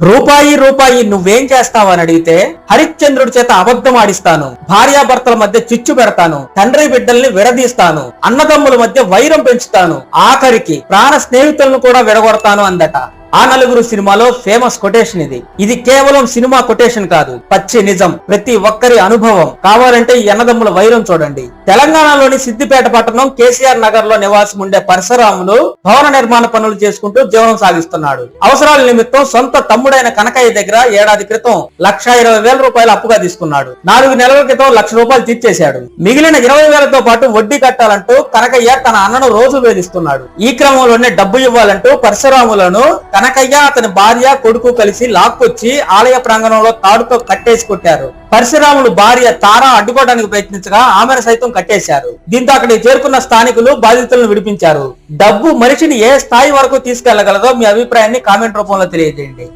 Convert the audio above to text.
రూపాయి రూపాయి నువ్వేం చేస్తావని అడిగితే హరిశ్చంద్రుడి చేత అబద్ధం ఆడిస్తాను భార్యాభర్తల మధ్య చిచ్చు పెడతాను తండ్రి బిడ్డల్ని విడదీస్తాను అన్నదమ్ముల మధ్య వైరం పెంచుతాను ఆఖరికి ప్రాణ స్నేహితులను కూడా విడగొడతాను అందట. ఆ నలుగురు సినిమాలో ఫేమస్ కొటేషన్ ఇది. ఇది కేవలం సినిమా కొటేషన్ కాదు. పచ్చి నిజం ప్రతి ఒక్కరి అనుభవం. కావాలంటే ఈ అన్నదమ్ముల వైరం చూడండి. తెలంగాణలోని సిద్దిపేట పట్టణం కేసీఆర్ నగర్లో నివాసం ఉండే పరశురాములు భవన నిర్మాణ పనులు చేసుకుంటూ జీవనం సాగిస్తున్నాడు. అవసరాల నిమిత్తం సొంత తమ్ముడైన కనకయ్య దగ్గర ఏడాది క్రితం లక్ష ఇరవై వేల రూపాయలు అప్పుగా తీసుకున్నాడు. నాలుగు నెలల క్రితం లక్ష రూపాయలు తీర్చేశాడు. మిగిలిన ఇరవై వేలతో పాటు వడ్డీ కట్టాలంటూ కనకయ్య తన అన్నను రోజు వేధిస్తున్నాడు. ఈ క్రమంలోనే డబ్బు ఇవ్వాలంటూ పరశురాములను కనకయ్య అతని భార్య కొడుకు కలిసి లాక్కొచ్చి ఆలయ ప్రాంగణంలో తాడుతో కట్టేసి కొట్టారు. పరశురాములు భార్య తార అడ్డుకోవడానికి ప్రయత్నించగా ఆమెను సైతం కట్టేశారు. దీంతో అక్కడికి చేరుకున్న స్థానికులు బాధితులను విడిపించారు. డబ్బు మనిషిని ఏ స్థాయి వరకు తీసుకెళ్ళగలదో మీ అభిప్రాయాన్ని కామెంట్ రూపంలో తెలియజేయండి.